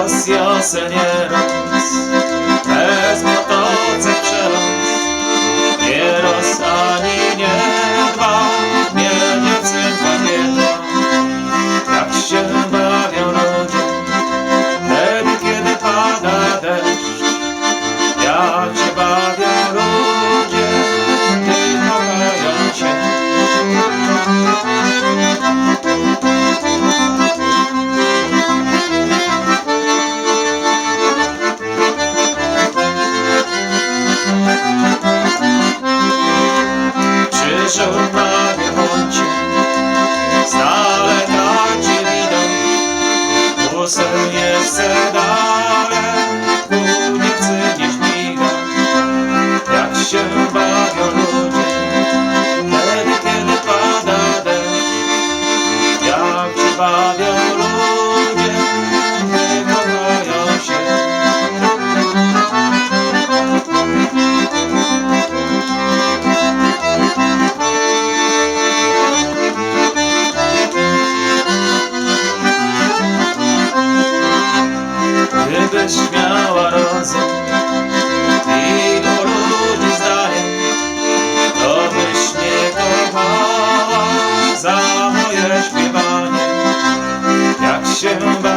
Kafkasya sene que no